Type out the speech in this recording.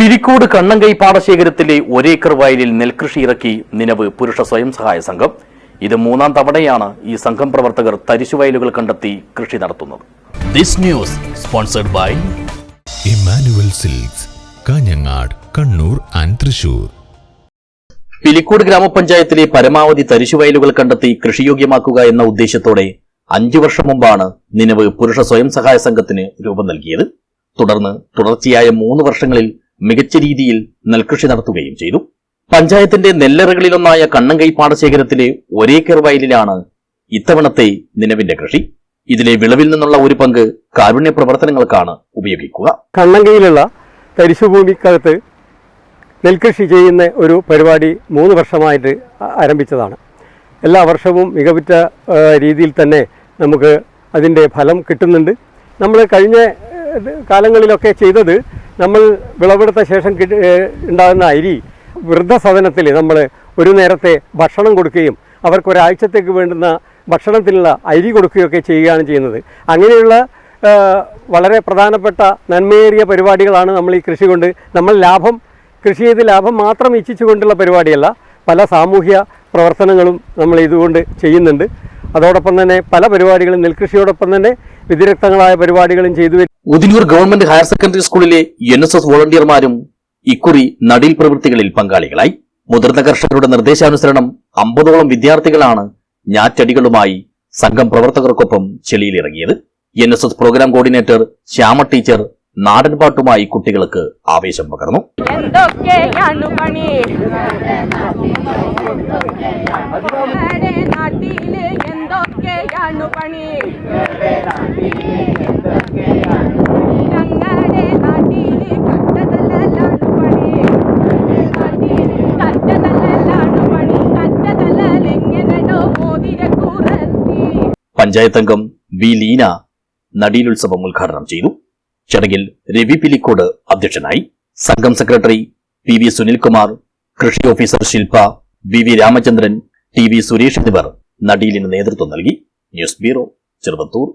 പിരിക്കോട് കണ്ണങ്കൈ പാടശേഖരത്തിലെ ഒരേക്കർ വയലിൽ നെൽകൃഷി ഇറക്കി നിലവ് പുരുഷ സ്വയം സഹായ സംഘം. ഇത് മൂന്നാം തവണയാണ് ഈ സംഘം പ്രവർത്തകർ തരിശുവയലുകൾ കണ്ടെത്തി കൃഷി നടത്തുന്നത്. This news sponsored by Emmanuel Silks Kanhangad Kannur and Thrissur Pilicode ഗ്രാമപഞ്ചായത്തിലെ പരമാവധി തരിശുവയലുകൾ കണ്ടെത്തി കൃഷിയോഗ്യമാക്കുക എന്ന ഉദ്ദേശത്തോടെ അഞ്ചു വർഷം മുമ്പാണ് നിലവ് പുരുഷ സ്വയം സഹായ സംഘത്തിന് രൂപം നൽകിയത്. തുടർന്ന് തുടർച്ചയായ മൂന്ന് വർഷങ്ങളിൽ മികച്ച രീതിയിൽ നെൽകൃഷി നടത്തുകയും ചെയ്തു. പഞ്ചായത്തിന്റെ നെല്ലറകളിലൊന്നായ കണ്ണങ്കൈ പാടശേഖരത്തിലെ ഒരേക്കർ വയലിലാണ് ഇത്തവണത്തെ നിലവിന്റെ കൃഷി. ഇതിലെ വിളവിൽ നിന്നുള്ള ഒരു പങ്ക് കാരുണ്യ പ്രവർത്തനങ്ങൾക്കാണ് ഉപയോഗിക്കുക. കണ്ണങ്കയിലുള്ള തരിശുഭൂമിക്കകത്ത് നെൽകൃഷി ചെയ്യുന്ന ഒരു പരിപാടി മൂന്ന് വർഷമായിട്ട് ആരംഭിച്ചതാണ്. എല്ലാ വർഷവും മികവുറ്റ രീതിയിൽ തന്നെ നമുക്ക് അതിന്റെ ഫലം കിട്ടുന്നുണ്ട്. നമ്മൾ കഴിഞ്ഞ കാലങ്ങളിലൊക്കെ ചെയ്തത് നമ്മൾ വിളവെടുത്ത ശേഷം ഉണ്ടാകുന്ന അരി വൃദ്ധസദനത്തിൽ നമ്മൾ ഒരു നേരത്തെ ഭക്ഷണം കൊടുക്കുകയും അവർക്ക് ഒരാഴ്ചത്തേക്ക് വേണ്ടുന്ന ഭക്ഷണത്തിനുള്ള അരി കൊടുക്കുകയൊക്കെ ചെയ്യുകയാണ് ചെയ്യുന്നത്. അങ്ങനെയുള്ള വളരെ പ്രധാനപ്പെട്ട നന്മയേറിയ പരിപാടികളാണ് നമ്മൾ ഈ കൃഷി കൊണ്ട് നമ്മൾ ലാഭം കൃഷി ചെയ്ത് ലാഭം മാത്രം ഇച്ഛിച്ചുകൊണ്ടുള്ള പരിപാടിയല്ല പല സാമൂഹ്യ പ്രവർത്തനങ്ങളും നമ്മൾ ഇതുകൊണ്ട് ചെയ്യുന്നുണ്ട്. അതോടൊപ്പം തന്നെ പല പരിപാടികളും നെൽകൃഷിയോടൊപ്പം തന്നെ വ്യതിരക്തങ്ങളായ പരിപാടികളും ചെയ്തു ഉദിനൂർ ഗവൺമെന്റ് ഹയർ സെക്കൻഡറി സ്കൂളിലെ എൻ എസ് എസ് വോളണ്ടിയർമാരും ഇക്കുറി നടീൽ പ്രവൃത്തികളിൽ പങ്കാളികളായി. മുതിർന്ന കർഷകരുടെ നിർദ്ദേശാനുസരണം അമ്പതോളം വിദ്യാർത്ഥികളാണ് ഞാറ്റടികളുമായി സംഘം പ്രവർത്തകർക്കൊപ്പം ചെളിയിലിറങ്ങിയത് N S S program coordinator Shyama teacher നാടൻപാട്ടുമായി കുട്ടികൾക്ക് ആവേശം പകർന്നു. എന്തൊക്കെയാണ് പണി പഞ്ചായത്ത് അംഗം വി ലീന നടീലുത്സവം ഉദ്ഘാടനം ചെയ്തു. ചടങ്ങിൽ രവി പിലിക്കോട് അധ്യക്ഷനായി സംഘം സെക്രട്ടറി പി വി സുനിൽകുമാർ കൃഷി officer Shilpa V V Ramachandran T V Suresh എന്നിവർ നടീലിന് നേതൃത്വം നൽകി. News bureau Cheruvathur.